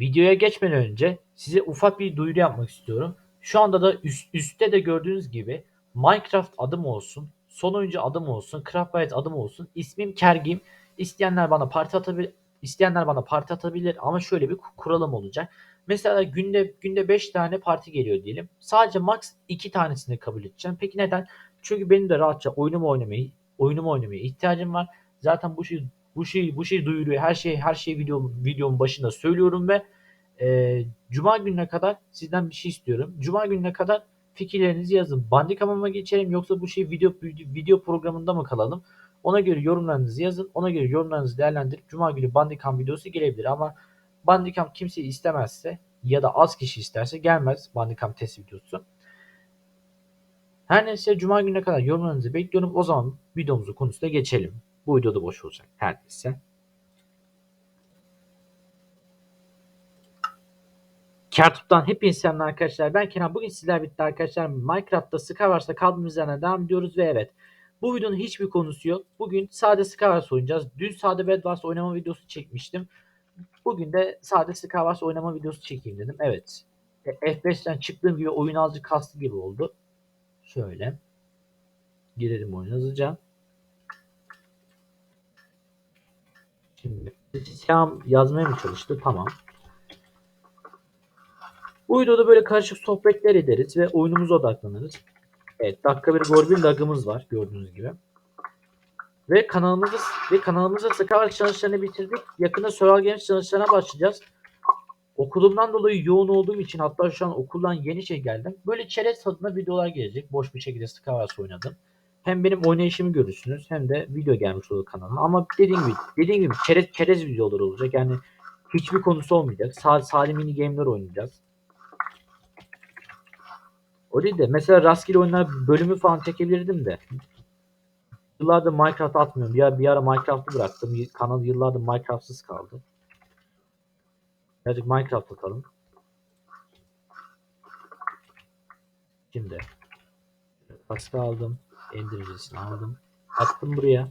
Videoya geçmeden önce size ufak bir duyuru yapmak istiyorum. Şu anda da üst, üstte de gördüğünüz gibi Minecraft adım olsun, son oyuncu adım olsun, Craftbyte adım olsun. İsmim Kergim. İsteyenler bana parti atabilir, isteyenler bana parti atabilir ama şöyle bir kuralım olacak. Mesela günde günde 5 tane parti geliyor diyelim. Sadece max 2 tanesini kabul edeceğim. Peki neden? Çünkü benim de rahatça oyunumu oynamayı oyunumu oynamaya ihtiyacım var. Zaten bu şey bu şey bu şey duyuruyor. Her şey her şey video videomun başında söylüyorum ve e, cuma gününe kadar sizden bir şey istiyorum. Cuma gününe kadar fikirlerinizi yazın. Bandicam'a mı geçelim yoksa bu şey video video programında mı kalalım? Ona göre yorumlarınızı yazın. Ona göre yorumlarınızı değerlendirip cuma günü Bandicam videosu gelebilir ama Bandicam kimseyi istemezse ya da az kişi isterse gelmez Bandicam test videosu. Her neyse cuma gününe kadar yorumlarınızı bekliyorum. O zaman videomuzun konusuna geçelim. Bu videoda boş olacak. Her neyse. Kertup'tan hepinize selamlar arkadaşlar. Ben Kenan. Bugün sizler bitti arkadaşlar. Minecraft'ta Skywars'ta kaldığımız yerden devam ediyoruz ve evet. Bu videonun hiçbir konusu yok. Bugün sade Skywars oynayacağız. Dün sade Bedwars oynama videosu çekmiştim. Bugün de sade Skywars oynama videosu çekeyim dedim. Evet. E, F5'ten çıktığım gibi oyun azıcık kastı gibi oldu. Şöyle. Girelim oyuna hızlıca. Şimdi selam yazmaya mı çalıştı? Tamam. Bu videoda böyle karışık sohbetler ederiz ve oyunumuza odaklanırız. Evet dakika bir Gorbin lagımız var gördüğünüz gibi. Ve kanalımızı ve kanalımızda Skyward çalışlarını bitirdik. Yakında Survival Games çalışlarına başlayacağız. Okulumdan dolayı yoğun olduğum için hatta şu an okuldan yeni şey geldim. Böyle çerez tadında videolar gelecek. Boş bir şekilde Skywars oynadım. Hem benim oynayışımı görürsünüz hem de video gelmiş olur kanala. Ama dediğim gibi dediğim gibi çerez, çerez videolar olacak. Yani hiçbir konusu olmayacak. Sadece, sadece mini game'ler oynayacağız. O değil de mesela rastgele oyunlar bölümü falan çekebilirdim de. Yıllardır Minecraft atmıyorum. Bir, bir ara Minecraft'ı bıraktım. Kanal yıllardır Minecraft'sız kaldı. Birazcık Minecraft atalım. Şimdi kaskı aldım. Endircisini aldım. Attım buraya.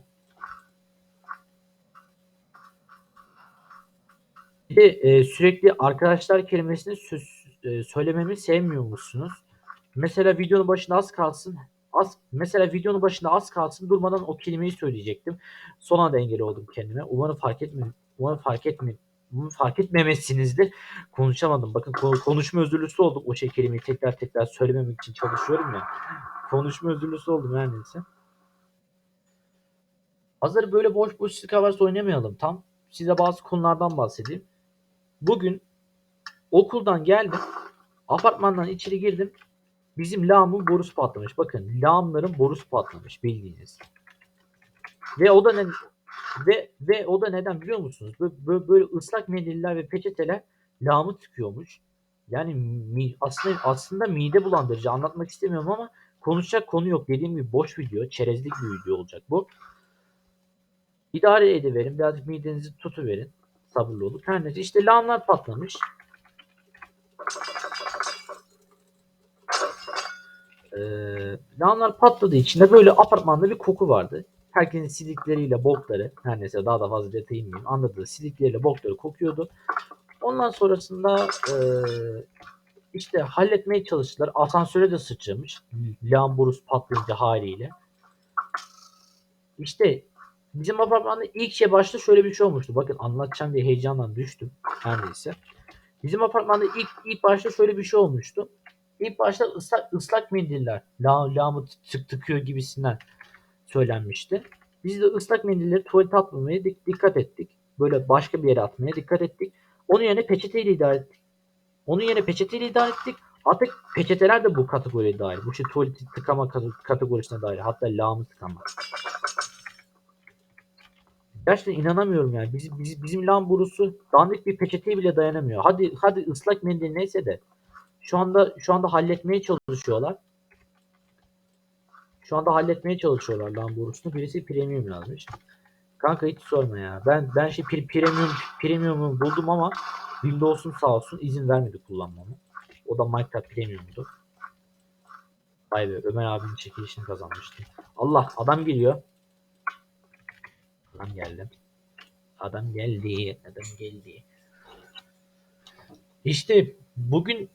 Bir de e, sürekli arkadaşlar kelimesini söz, e, söylememi sevmiyor musunuz? Mesela videonun başında az kalsın. Az, mesela videonun başında az kalsın durmadan o kelimeyi söyleyecektim. Son anda engel oldum kendime. Umarım fark etme, umarım fark etme, umarım fark etmemesinizdir. Konuşamadım. Bakın konuşma özürlüsü oldum. O şey kelimeyi tekrar tekrar söylememek için çalışıyorum ya. Konuşma özürlüsü oldum her neyse. Hazır böyle boş boş Skywars oynamayalım tam. Size bazı konulardan bahsedeyim. Bugün okuldan geldim. Apartmandan içeri girdim. Bizim lağımın borusu patlamış. Bakın lağımların borusu patlamış bildiğiniz. Ve o da ne ve ve o da neden biliyor musunuz? Böyle, böyle ıslak mendiller ve peçeteler lağımı tıkıyormuş. Yani mi, aslında aslında mide bulandırıcı anlatmak istemiyorum ama konuşacak konu yok. Dediğim gibi boş video, çerezlik bir video olacak bu. İdare ediverin. Birazcık midenizi tutuverin. Sabırlı olup. Her neyse işte lağımlar patlamış. Ee, lağımlar patladığı için de böyle apartmanda bir koku vardı. Herkesin silikleriyle bokları, her neyse daha da fazla detay inmeyeyim. Anladığı silikleriyle bokları kokuyordu. Ondan sonrasında e, işte halletmeye çalıştılar. Asansöre de sıçramış. Lağım borusu patlayınca haliyle. İşte bizim apartmanda ilk şey başta şöyle bir şey olmuştu. Bakın anlatacağım diye heyecandan düştüm. Her neyse. Bizim apartmanda ilk ilk başta şöyle bir şey olmuştu. İlk başta ıslak, ıslak mendiller la, lağımı tık tıkıyor gibisinden söylenmişti. Biz de ıslak mendilleri tuvalete atmamaya dikkat ettik. Böyle başka bir yere atmaya dikkat ettik. Onun yerine peçeteyle idare ettik. Onun yerine peçeteyle idare ettik. Artık peçeteler de bu kategoriye dahil. Bu şey tuvaleti tıkama kategorisine dahil. Hatta lağımı tıkama. Gerçekten inanamıyorum yani. Bizim, bizim, bizim lağım borusu dandik bir peçeteye bile dayanamıyor. Hadi hadi ıslak mendil neyse de şu anda şu anda halletmeye çalışıyorlar. Şu anda halletmeye çalışıyorlar lan borusunu. Birisi premium yazmış. Kanka hiç sorma ya. Ben ben şey premium premium'u buldum ama Windows'un sağ olsun izin vermedi kullanmamı. O da Minecraft Premium'du. Vay be Ömer abinin çekilişini kazanmıştı. Allah adam geliyor. Adam geldi. Adam geldi. Adam geldi. İşte bugün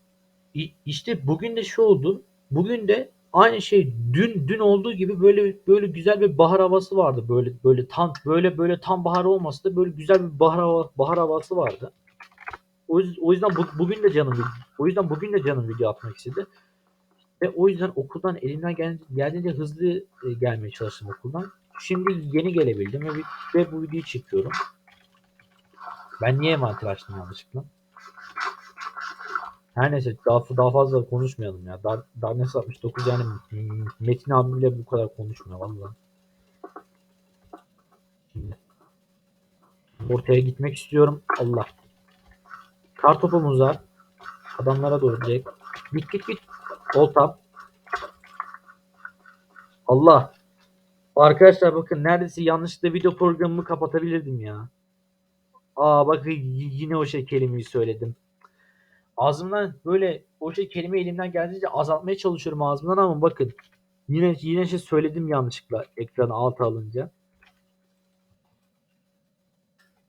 işte bugün de şu oldu. Bugün de aynı şey dün dün olduğu gibi böyle böyle güzel bir bahar havası vardı. Böyle böyle tam böyle böyle tam bahar olmasa da böyle güzel bir bahar hava, bahar havası vardı. O yüzden, o yüzden bu- bugün de canım o yüzden bugün de canım video atmak istedi. Ve o yüzden okuldan elimden gel- geldiğince hızlı e, gelmeye çalıştım okuldan. Şimdi yeni gelebildim ve, ve bu videoyu çekiyorum. Ben niye envanter açtım yanlışlıkla? Her neyse daha, daha fazla konuşmayalım ya. Dar, Darkness 69 yani Metin abi bile bu kadar konuşmuyor valla. Ortaya gitmek istiyorum. Allah. Kar topumuz var. Adamlara doğru direkt. Git git git. Oltam. Allah. Arkadaşlar bakın neredeyse yanlışlıkla video programımı kapatabilirdim ya. Aa bakın y- yine o şey kelimeyi söyledim. Ağzımdan böyle o şey kelimeyi elimden geldiğince azaltmaya çalışıyorum ağzımdan ama bakın yine yine şey söyledim yanlışlıkla ekranı alta alınca.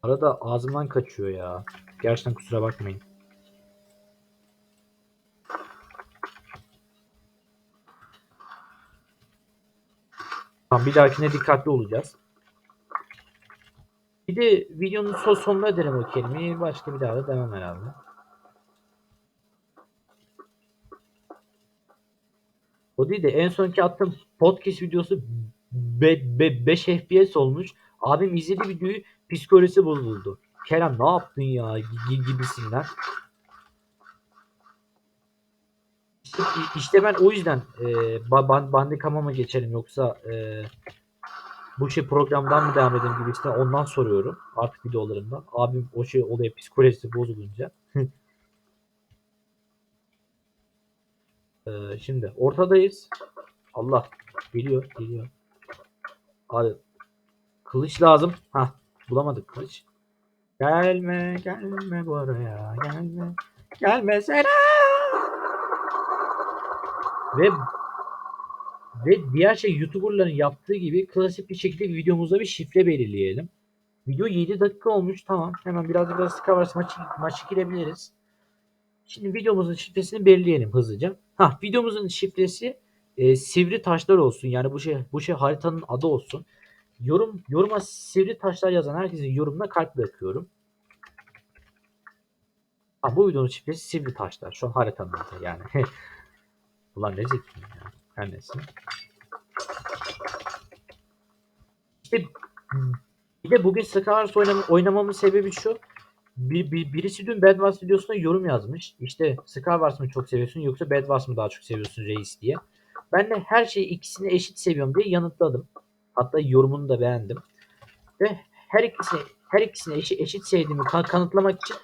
Arada ağzımdan kaçıyor ya. Gerçekten kusura bakmayın. Tamam bir dahakine dikkatli olacağız. Bir de videonun son sonuna derim o kelimeyi. Başka bir daha da demem herhalde. O değil de en sonki attığım podcast videosu 5 FPS olmuş. Abim izledi videoyu psikolojisi bozuldu. Kerem ne yaptın ya Gi- gibisinden. İşte, işte ben o yüzden e, ba- ban- Bandicam'a mı geçelim yoksa e, bu şey programdan mı devam edelim gibisinden ondan soruyorum artık videolarımda. Abim o şey olaya psikolojisi bozulunca. E, şimdi ortadayız. Allah geliyor geliyor. Abi kılıç lazım. Ha bulamadık kılıç. Gelme gelme buraya gelme. Gelme sana. Ve ve diğer şey YouTuber'ların yaptığı gibi klasik bir şekilde videomuzda bir şifre belirleyelim. Video 7 dakika olmuş. Tamam. Hemen biraz biraz Skywars maçı, maçı girebiliriz. Şimdi videomuzun şifresini belirleyelim hızlıca. Ha videomuzun şifresi e, sivri taşlar olsun. Yani bu şey bu şey haritanın adı olsun. Yorum yoruma sivri taşlar yazan herkesin yorumuna kalp bırakıyorum. Ha, bu videonun şifresi sivri taşlar. Şu an haritanın adı yani. Ulan ne zekiyim ya. Her neyse. İşte bir de bugün Skywars oynam oynamamın sebebi şu. Bir, bir, birisi dün Bed Wars videosuna yorum yazmış. İşte Skywars mı çok seviyorsun yoksa Bed Wars mı daha çok seviyorsun reis diye. Ben de her şeyi ikisini eşit seviyorum diye yanıtladım. Hatta yorumunu da beğendim. Ve her ikisini her ikisini eşit, eşit sevdiğimi kan- kanıtlamak için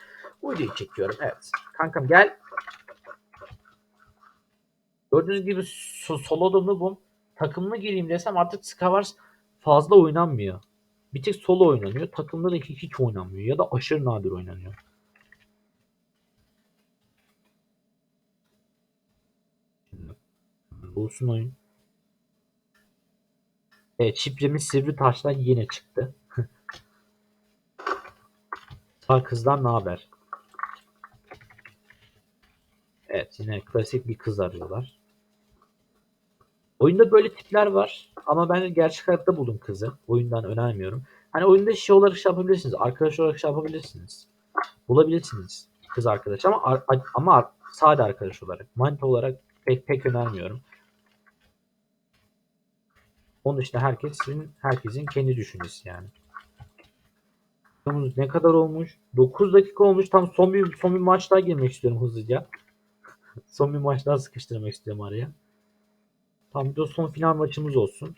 bu videoyu çekiyorum. Evet. Kankam gel. Gördüğünüz gibi so solo noob'um. Takımlı gireyim desem artık Skywars fazla oynanmıyor. Bir tek solo oynanıyor. Takımda da hiç, oynanmıyor. Ya da aşırı nadir oynanıyor. Olsun oyun. Evet şifremiz sivri taştan yine çıktı. Sağ kızdan ne haber? Evet yine klasik bir kız arıyorlar. Oyunda böyle tipler var ama ben gerçek hayatta buldum kızı. Oyundan önermiyorum. Hani oyunda şey olarak şey yapabilirsiniz. Arkadaş olarak şey yapabilirsiniz. Bulabilirsiniz kız arkadaş ama ama sade arkadaş olarak. Manita olarak pek pek önermiyorum. Onun dışında herkesin herkesin kendi düşüncesi yani. Ne kadar olmuş? 9 dakika olmuş. Tam son bir son bir maç daha girmek istiyorum hızlıca. son bir maç daha sıkıştırmak istiyorum araya. Tam de son final maçımız olsun.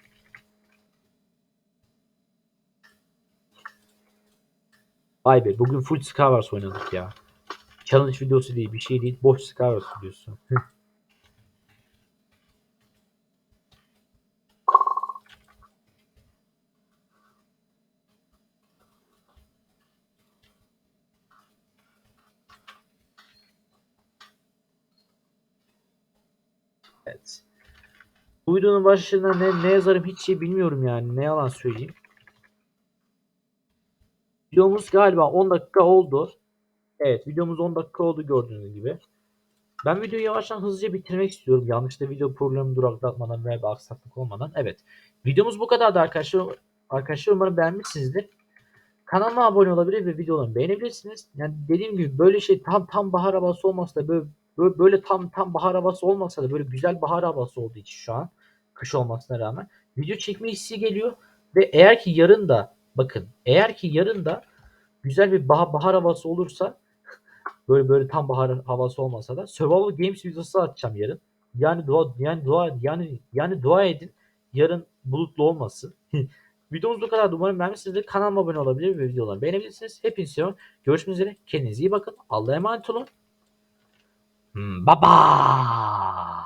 Vay be bugün full Skywars oynadık ya. Challenge videosu değil bir şey değil. Boş Skywars videosu. evet. Bu videonun başlığına ne, ne yazarım hiç şey bilmiyorum yani. Ne yalan söyleyeyim. Videomuz galiba 10 dakika oldu. Evet videomuz 10 dakika oldu gördüğünüz gibi. Ben videoyu yavaştan hızlıca bitirmek istiyorum. Yanlışta video programı duraklatmadan veya bir aksaklık olmadan. Evet. Videomuz bu kadardı arkadaşlar. Arkadaşlar umarım beğenmişsinizdir. Kanalıma abone olabilir ve videolarımı beğenebilirsiniz. Yani dediğim gibi böyle şey tam tam bahar havası olmasa da böyle böyle, böyle tam tam bahar havası olmasa da böyle güzel bahar havası olduğu için şu an kış olmasına rağmen video çekme hissi geliyor ve eğer ki yarın da bakın eğer ki yarın da güzel bir bahar, bahar havası olursa böyle böyle tam bahar havası olmasa da Survival Games videosu atacağım yarın. Yani dua yani dua yani yani dua edin yarın bulutlu olmasın. Videomuz bu kadar. Umarım beğenmişsinizdir. Kanalıma abone olabilir ve videoları beğenebilirsiniz. Hepinizi seviyorum. Görüşmek üzere. Kendinize iyi bakın. Allah'a emanet olun. 嗯爸爸